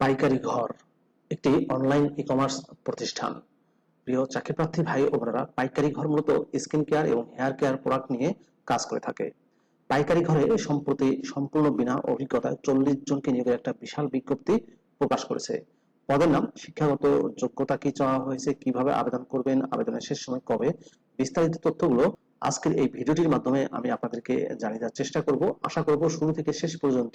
পাইকারি ঘর, একটি অনলাইন ই কমার্স প্রতিষ্ঠান। প্রিয় চাকরি প্রার্থী ভাই ও বোনেরা, পাইকারি ঘর মূলত স্কিন কেয়ার এবং হেয়ার কেয়ার প্রোডাক্ট নিয়ে কাজ করে থাকে। পাইকারি ঘরে সম্প্রতি সম্পূর্ণ বিনা অভিজ্ঞতায় চল্লিশ জনকে নিয়োগের একটা বিশাল বিজ্ঞপ্তি প্রকাশ করেছে। পদের নাম, শিক্ষাগত যোগ্যতা কি চাওয়া হয়েছে, কীভাবে আবেদন করবেন, আবেদনের শেষ সময় কবে, বিস্তারিত তথ্যগুলো আজকের এই ভিডিওটির মাধ্যমে আমি আপনাদেরকে জানিয়ে দেওয়ার চেষ্টা করব। আশা করব শুরু থেকে শেষ পর্যন্ত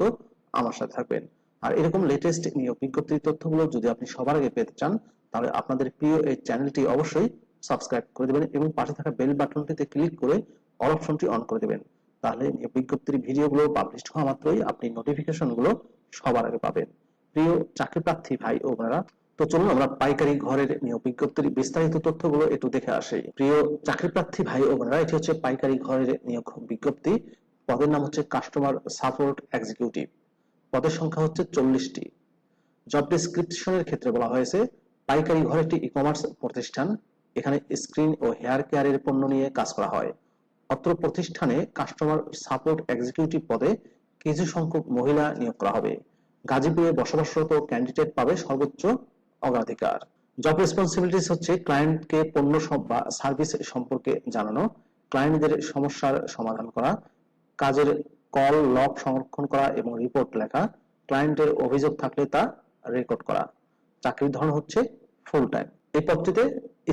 আমার সাথে থাকবেন। আর এরকম লেটেস্ট নিয়োগ বিজ্ঞপ্তির তথ্যগুলো যদি আপনি সবার আগে পেতে চান, তাহলে আপনাদের প্রিয় এই চ্যানেলটি অবশ্যই সাবস্ক্রাইব করে দেবেন এবং পাশে থাকা বেল বাটনটিতে ক্লিক করে অল অপশনটি অন করে দেবেন। তাহলে নিয়োগ বিজ্ঞপ্তির ভিডিওগুলো পাবলিশ হওয়া মাত্রই আপনি নোটিফিকেশনগুলো সবার আগে পাবেন। প্রিয় চাকরি প্রার্থী ভাই ও বোনেরা, তো চলুন আমরা পাইকারি ঘরের নিয়োগ বিজ্ঞপ্তির বিস্তারিত তথ্যগুলো একটু দেখে আসি। প্রিয় চাকরি প্রার্থী ভাই ও বোনেরা, এটি হচ্ছে পাইকারি ঘরের নিয়োগ বিজ্ঞপ্তি। পদের নাম হচ্ছে কাস্টমার সাপোর্ট এক্সিকিউটিভ পদের সংখ্যা হচ্ছে চল্লিশটি। জব ডিসক্রিপশনের ক্ষেত্রে বলা হয়েছে, পাইকারি ঘর একটি ই কমার্স প্রতিষ্ঠান, এখানে স্ক্রিন ও হেয়ার কেয়ারের পণ্য নিয়ে কাজ করা হয়। অত্র প্রতিষ্ঠানে কাস্টমার সাপোর্ট এক্সিকিউটিভ পদে কিছু সংখ্যক মহিলা নিয়োগ করা হবে। গাজীপুরে বসবাসরত ক্যান্ডিডেট পাবে সর্বোচ্চ অগ্রাধিকার। জব রেসপন্সিবিলিটিস হচ্ছে ক্লায়েন্টকে পণ্য বা সার্ভিস সম্পর্কে জানানো ক্লায়েন্টদের সমস্যার সমাধান করা, কাজের কল লগ সংরক্ষণ করা এবং রিপোর্ট লেখা, ক্লায়েন্টের অভিযোগ থাকলে তা রেকর্ড করা। চাকরির ধরন হচ্ছে ফুল টাইম এই পদটিতে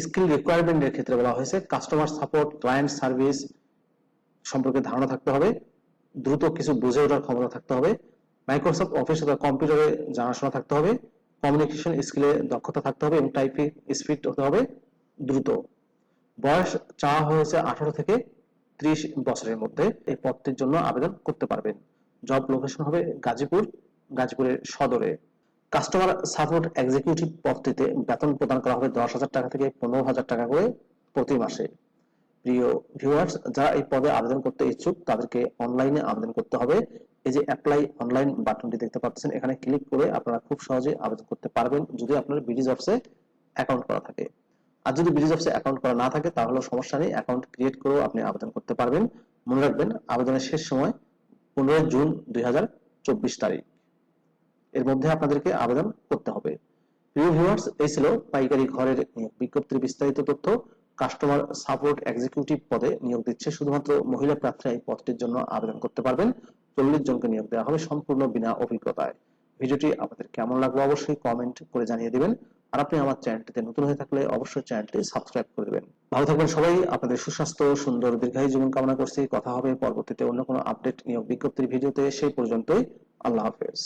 স্কিল রিকোয়ারমেন্টের ক্ষেত্রে বলা হয়েছে কাস্টমার সাপোর্ট ক্লায়েন্ট সার্ভিস সম্পর্কে ধারণা থাকতে হবে, দ্রুত কিছু বুঝে ওঠার ক্ষমতা থাকতে হবে মাইক্রোসফট অফিস অথবা কম্পিউটারে জানাশোনা থাকতে হবে কমিউনিকেশন স্কিলে দক্ষতা থাকতে হবে এবং টাইপিং স্পিড হতে হবে দ্রুত। বয়স চাওয়া হয়েছে আঠারো থেকে ত্রিশ বছরের মধ্যে এই পদটির জন্য আবেদন করতে পারবেন। জব লোকেশন হবে গাজীপুর, গাজীপুরের সদরে। কাস্টমার সাপোর্ট এক্সিকিউটিভ পদটিতে বেতন প্রদান করা হবে দশ হাজার টাকা থেকে পনেরো হাজার টাকা করে প্রতি মাসে। প্রিয় ভিউয়ার্স যারা এই পদে আবেদন করতে ইচ্ছুক, তাদেরকে অনলাইনে আবেদন করতে হবে। এই যে অ্যাপ্লাই অনলাইন বাটনটি দেখতে পাচ্ছেন, এখানে ক্লিক করে আপনারা খুব সহজে আবেদন করতে পারবেন, যদি আপনার বিডি জবসে অ্যাকাউন্ট করা থাকে। আর যদি বিডি জবসে অ্যাকাউন্ট করা না থাকে, তাহলে সমস্যা নেই। অ্যাকাউন্ট ক্রিয়েট করেও আপনি আবেদন করতে পারবেন। মনে রাখবেন, আবেদনের শেষ সময় পনেরোই জুন দুই হাজার চব্বিশ তারিখ। এর মধ্যে আপনাদেরকে আবেদন করতে হবে। প্রিয় ভিউয়ার্স এই ছিল পাইকারি ঘরের নিয়োগ বিজ্ঞপ্তির বিস্তারিত তথ্য। কাস্টমার সাপোর্ট এক্সিকিউটিভ পদে নিয়োগ দিচ্ছে শুধুমাত্র মহিলা প্রার্থীরা এই পদটির জন্য আবেদন করতে পারবেন। চল্লিশ জনকে নিয়োগ দেওয়া হবে সম্পূর্ণ বিনা অভিজ্ঞতায়। ভিডিওটি আপনাদের কেমন লাগল অবশ্যই কমেন্ট করে জানিয়ে দিবেন। আর আপনি আমার চ্যানেলটিতে নতুন হয়ে থাকলে অবশ্যই চ্যানেলটি সাবস্ক্রাইব করে দেবেন। ভালো থাকবেন সবাই, আপনাদের সুস্বাস্থ্য, সুন্দর, দীর্ঘায়ু জীবন কামনা করছি। কথা হবে পরবর্তীতে অন্য কোনো আপডেট নিয়োগ বিজ্ঞপ্তির ভিডিওতে। সেই পর্যন্তই, আল্লাহ হাফেজ।